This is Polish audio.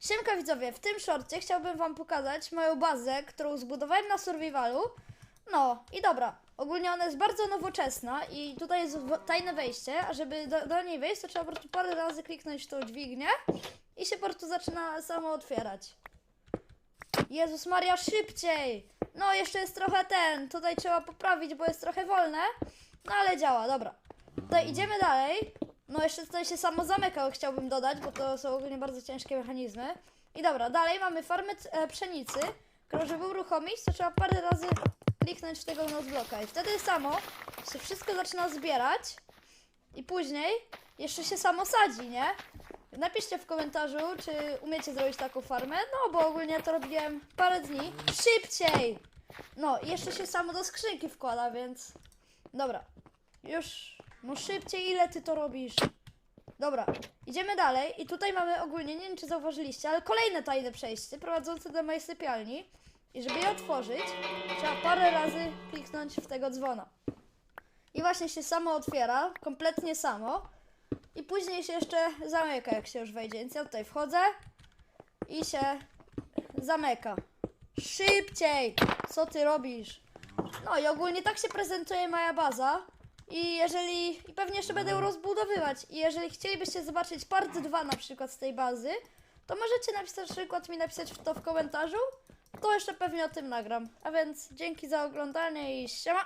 Siemka widzowie, w tym shorcie chciałbym wam pokazać moją bazę, którą zbudowałem na survivalu. No i dobra, ogólnie ona jest bardzo nowoczesna i tutaj jest tajne wejście, a żeby do, do niej wejść, to trzeba po prostu parę razy kliknąć tą dźwignię i się po prostu zaczyna samo otwierać. Jezus Maria, szybciej! No, jeszcze jest trochę ten, tutaj trzeba poprawić, bo jest trochę wolne, no ale działa, dobra. Tutaj idziemy dalej. No jeszcze tutaj się samo zamykał, chciałbym dodać, bo to są ogólnie bardzo ciężkie mechanizmy. I dobra, dalej mamy farmę e, pszenicy, którą żeby uruchomić, to trzeba parę razy kliknąć w tego notebloka i wtedy samo się wszystko zaczyna zbierać i później jeszcze się samo sadzi, nie? Napiszcie w komentarzu, czy umiecie zrobić taką farmę, no bo ogólnie to robiłem parę dni. Szybciej! No jeszcze się samo do skrzynki wkłada, więc... Dobra, już... No szybciej, ile ty to robisz? Dobra, idziemy dalej i tutaj mamy ogólnie, nie wiem czy zauważyliście, ale kolejne tajne przejście prowadzące do mojej sypialni. I żeby je otworzyć, trzeba parę razy kliknąć w tego dzwona. I właśnie się samo otwiera, kompletnie samo. I później się jeszcze zamyka, jak się już wejdzie. Więc ja tutaj wchodzę i się zamyka. Szybciej! Co ty robisz? No i ogólnie tak się prezentuje moja baza. I jeżeli. I pewnie jeszcze będę ją rozbudowywać. I jeżeli chcielibyście zobaczyć part 2 na przykład z tej bazy, to możecie napisać na przykład mi napisać to w komentarzu. To jeszcze pewnie o tym nagram. A więc dzięki za oglądanie i siema!